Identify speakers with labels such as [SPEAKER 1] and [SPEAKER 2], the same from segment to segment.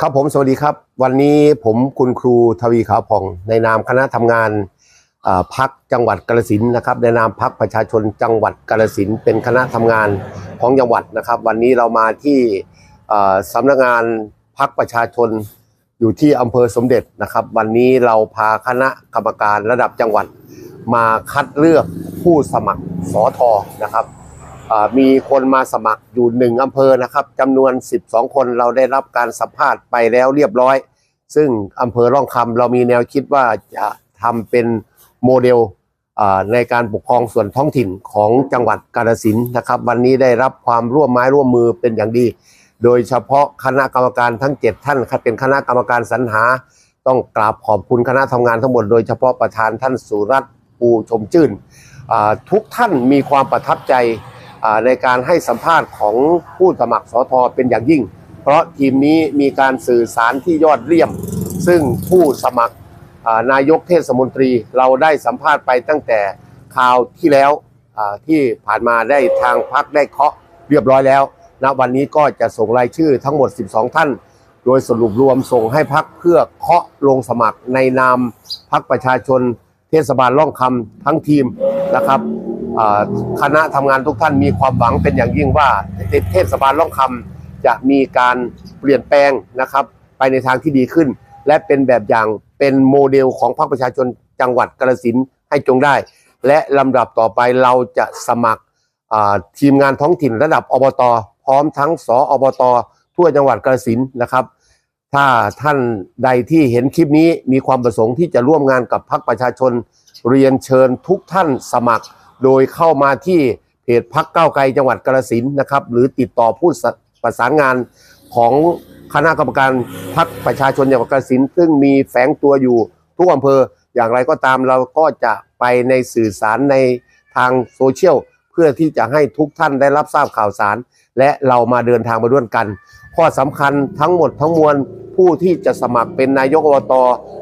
[SPEAKER 1] ครับผมสวัสดีครับ วันนี้ผมคุณครูทวีขาวผ่อง ในนามคณะทำงานพักจังหวัดกาฬสินนะครับ ในนามพักประชาชนจังหวัดกาฬสินเป็นคณะทำงานของจังหวัดนะครับ วันนี้เรามาที่อ่าสำนักงานพักประชาชนอยู่ที่อำเภอสมเด็จนะครับ วันนี้เราพาคณะกรรมการระดับจังหวัด มาคัดเลือกผู้สมัครสอทอนะครับ มีคนมาสมัครอยู่หนึ่งอำเภอนะครับจำนวน 12 คนเราได้รับการสัมภาษณ์ไปแล้วเรียบร้อย ซึ่งอำเภอร่องคำเรามีแนวคิดว่าจะทำเป็นโมเดลในการปกครองส่วนท้องถิ่นของจังหวัดกาฬสินธุ์นะครับ วันนี้ได้รับความร่วมไม้ร่วมมือเป็นอย่างดี โดยเฉพาะคณะกรรมการทั้ง 7 ท่านครับเป็นคณะกรรมการสรรหา ต้องกราบขอบคุณคณะทำงานทั้งหมดโดยเฉพาะประธานท่านสุรัตน์ปูชมชื่นทุกท่านมีความประทับใจ ในการให้สัมภาษณ์ของผู้สมัครสอทเป็นอย่างยิ่ง เพราะทีมนี้มีการสื่อสารที่ยอดเยี่ยม ซึ่งผู้สมัครนายกเทศมนตรีเราได้สัมภาษณ์ไปตั้งแต่คราวที่แล้วที่ผ่านมาได้ทางพักได้เคาะเรียบร้อยแล้วณวันนี้ก็จะส่งรายชื่อทั้งหมด 12 ท่าน โดยสรุปรวมส่งให้พักเพื่อเคาะลงสมัครในนามพักประชาชนเทศบาลล่องคำทั้งทีมนะครับ คณะทำงานทุกท่านมีความหวังเป็นอย่างยิ่งว่าเทศบาลล่องคำจะมีการเปลี่ยนแปลงนะครับ ไปในทางที่ดีขึ้น และเป็นแบบอย่างเป็นโมเดลของพรรคประชาชนจังหวัดกาฬสินธุ์ให้จงได้ และลำดับต่อไปเราจะสมัครทีมงานท้องถิ่นระดับอบต พร้อมทั้งสออบต ทั่วจังหวัดกาฬสินธุ์นะครับ ถ้าท่านใดที่เห็นคลิปนี้มีความประสงค์ที่จะร่วมงานกับพรรคประชาชน เรียนเชิญทุกท่านสมัคร โดยเข้ามาที่เพจพักเก้าไกลจังหวัดกาฬสินนะครับ หรือติดต่อผู้ประสานงานของคณะกรรมการพักประชาชนจังหวัดกาฬสินซึ่งมีแฝงตัวอยู่ทุกอำเภออย่างไรก็ตามเราก็จะไปในสื่อสารในทางโซเชียลเพื่อที่จะให้ทุกท่านได้รับทราบข่าวสาร และเรามาเดินทางมาด้วยกัน ข้อสำคัญทั้งหมดทั้งมวลผู้ที่จะสมัครเป็นนายกอบต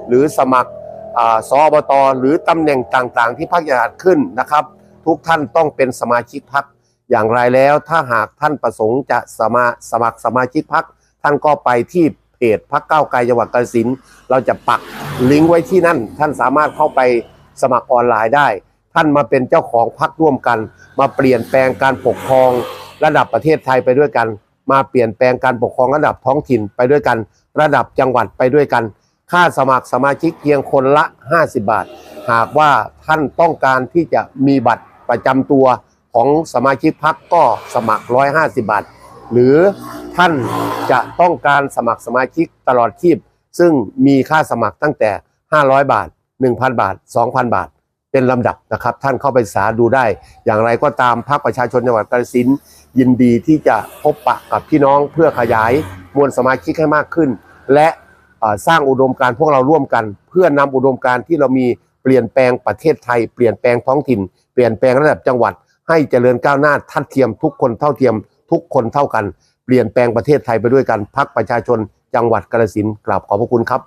[SPEAKER 1] หรือสมัครอสอบตหรือตำแหน่งต่างๆ ที่พรรคจะจัดขึ้นนะครับ ทุกท่านต้องเป็นสมาชิกพรรคอย่างไรแล้วถ้าหากท่านประสงค์จะสมาสมัครสมาชิกพรรคท่านก็ไปที่เพจพรรคก้าไกลจังหวัดกาฬสินเราจะปักลิงก์ไว้ที่นั่น ท่านสามารถเข้าไปสมัครออนไลน์ได้ ท่านมาเป็นเจ้าของพรรคร่วมกัน มาเปลี่ยนแปลงการปกครองระดับประเทศไทยไปด้วยกัน มาเปลี่ยนแปลงการปกครองระดับท้องถิ่นไปด้วยกัน ระดับจังหวัดไปด้วยกัน ค่าสมัครสมาชิกเพียงคนละ 50 บาท หากว่าท่านต้องการที่จะมีบัตร ประจำตัวของสมาชิกพักก็สมัคร 150 บาท หรือท่านจะต้องการสมัครสมาชิกตลอดชีพ ซึ่งมีค่าสมัครตั้งแต่ 500 บาท 1,000 บาท 2,000 บาท เป็นลำดับนะครับ ท่านเข้าไปศึกษาดูได้ อย่างไรก็ตามพรรคประชาชนจังหวัดกาฬสินธุ์ยินดีที่จะพบปะกับพี่น้องเพื่อขยายมวลสมาชิกให้มากขึ้น และสร้างอุดมการพวกเราร่วมกัน เพื่อนำอุดมการที่เรามีเปลี่ยนแปลงประเทศไทย เปลี่ยนแปลงท้องถิ่น ลี่ยนแปลงระดับจังหวัด ให้เจริญก้าวหน้าทัดเทียมทุกคนเท่าเทียม ทุกคนเท่ากัน เปลี่ยนแปลงประเทศไทยไปด้วยกันพักประชาชนจังหวัดกาฬสินธุ์กราบขอบพระคุณครับ